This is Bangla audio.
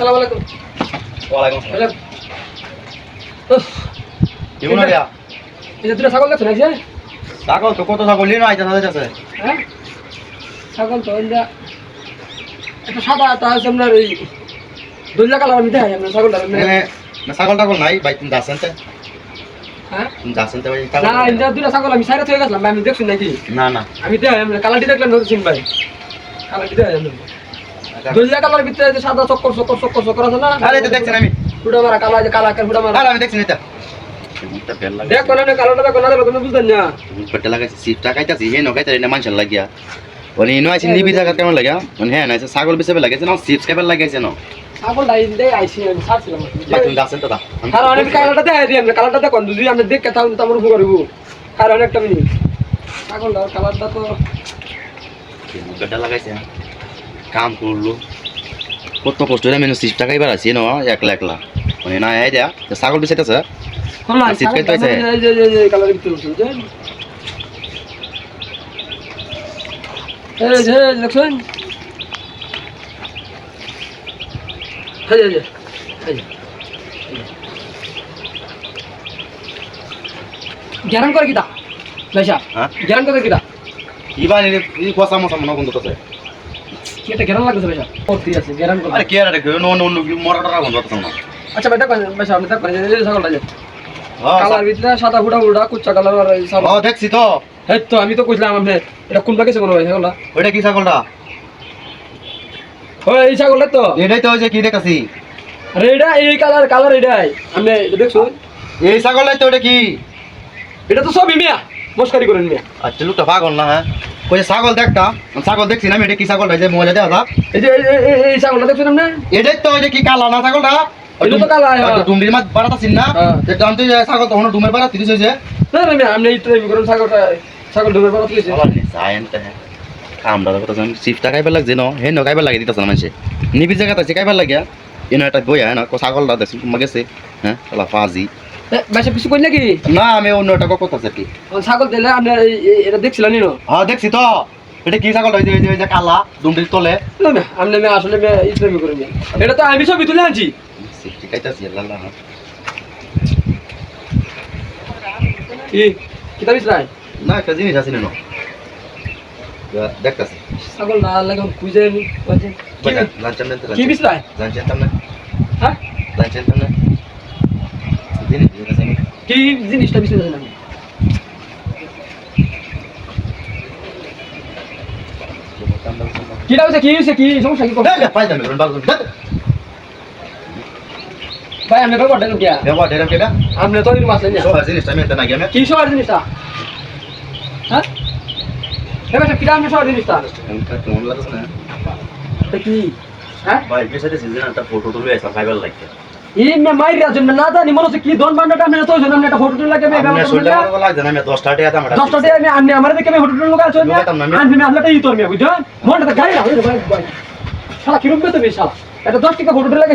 আসসালামু আলাইকুম। ওয়ালাইকুম আসসালাম। কেমন আছিস এই যে দুটো ছাগল দেখছ নাকি? ছাগল তো কত ছাগল? নিয়ে আইতা তাদের কাছে। হ্যাঁ? ছাগল তো একটা সাদা একটা আছে আপনার দুল্লা কালার আমি দেখাই আপনার ছাগলটা। আপনার ছাগল টাগল নাই ভাই তুমি যাচ্ছেন তো? হ্যাঁ? আমি দেখছি নাকি? না না। আমি দেখাই কালারটি দেখলাম ভাই। কালারটি দেখাই আপনার দুল্লা কালার ভিতরে যে সাদা চক্কর চক্কর চক্কর চক্কর আছে না? আরে এটা দেখছেন আমি। ফুটা মারা কালা যে কালা ফুটা মারা। আরে আমি দেখছি এটা। দেখ কোন কালারটা দেখো না দেখো তুমি না। পেটে লাগাইছে সিটটা খাইতাছি হে নখাইতে না মানুষের লাগিয়া। ওনি ইনো আইছে নিবি জায়গা কেমন লাগিয়া? মানে হ্যাঁ ছাগল বিসেবে লাগাইছে না চিপস খাইবার লাগাইছে না আমি ছাড়ছিলাম। ভাই তুমি যাচ্ছেন আর অনেক দিই আমরা কালারটা দেখুন যদি আমরা দেখে তাহলে তো আমার উপকার হইব। আর অনেকটা মিনিট ছাগলটার কালারটা তো পেটে লাগাইছে কাম করল। কত কষ্ট হয়ে মেনু সিটটা খাইবার আছে না একলা একলা। মানে না এই দেয়া ছাগল বিসাইতেছে কোনলা আর শীতকাল তো আছে। দেখছেন? গ্যারান করে কিটা? লাইসা হ্যাঁ? গ্যারান করে কিটা? ইবানি ই কসা মসা মনে কোন তো এটা গ্যারান লাগছে লাইসা করতে আছে গ্যারান আরে কে আরে কে নো নো নো মরা টরা কোন তো না আচ্ছা ভাই দেখো লাইসা আপনি দেখো এই যে ছাগলটা যে। কালার ভিতরে সাদা ফুটা ফুটা কুচ্চা কালার আর এই ও দেখছি তো। এই তো আমি তো কইলাম আপনি এটা কোন বাকি ছাগল ভাই ছাগলটা? ওইটা কি ছাগলটা? ও এই ছাগলটা তো। এটাই তো ওই যে কি দেখাছি। আরে এটা এই কালার কালার এটাই। আপনি দেখছ? এই ছাগলটাই তো ওটা কি? এটা তো সবই মিয়া। মস্কারি করেন মিয়া। আচ্ছা লোকটা পাগল না হ্যাঁ? ওই যে ছাগল দেখতা ছাগল দেখছি না আমি এটা কি ছাগলটা যে মোবাইলে দেখা যা এই যে এই- ছাগলটা দেখছেন আপনি? এটাই তো ওই যে কি কালা না ছাগলটা? এটা তো কালা, হ্যাঁ। ডুমরির মাছ বাড়াতাছিস না? হ্যাঁ। যেটা আমি তো ছাগল তখন ডুমের বাড়া তিরিশ হয়েছে। না না মিয়া এই ট্রাই করেন ছাগলটা ছাগল কথা চিপটা খাইবার লাগছে ন হে ন খাইবার লাগে দিতেছে না মানুষে। নিবি জায়গাতে আছে খাইবার লাগে এনে একটা বই হ্যাঁ না ছাগলটা দেখছি গেছে হ্যাঁ ফাজি। কিছু কই নাকি? না আমি অন্য একটা কথা কি। ছাগল দিলে আপনি এটা দেখছিলেন নি হ্যাঁ দেখছি তো। এটা কি ছাগল? ওই ওই যে- কালা ডুমরির তলে। না আসলে ইসলামি এটা তো আমি ছবি তুলে আনছি। সিফটি খাইতাছি আল্লাহ কি? কিতাব ইসলাই না একটা জিনিস আছে না দেখতাছি। ছাগল না লাগে খুঁজে কি? বিসলাই জানছেন না হ্যাঁ? জানছেন না জিনিস জিনিস আছে না কি জিনিসটা বিসলাই জানেন কি হয়েছে কি হয়েছে কি সমস্যা কি ভাই আমি ব্যাপারটা কি দেবা দেরাম কেডা আপনি তো এরকম আসলেন না সব জিনিসটা আমি এটা না গেমে কি সবার জিনিসটা? হ্যাঁ? এবার কিরা আমি সবার জিনিসটা? কেমন লাগছে না। এটা কি? হ্যাঁ? ভাই এর সাথে সিজন একটা ফটো তুলে এসা ফাইবার লাগছে এই মে মাইরা জন্য না জানি মনে হচ্ছে কি দন বান্ডাটা আমি তো জন্য একটা ফটো তুলে লাগে আমি শুনলে আমার না। আমি 10 টাকা দাম এটা দশটা দিয়ে আমি আমি আমার দেখে আমি ফটো তুলে লোক আছে আমি। আমি আপনারটা ই তোর মিয়া মনটা গাড়ি না শালা কীরকম তুমি শালা? এটা দশ টাকা ফটো তুলে লাগে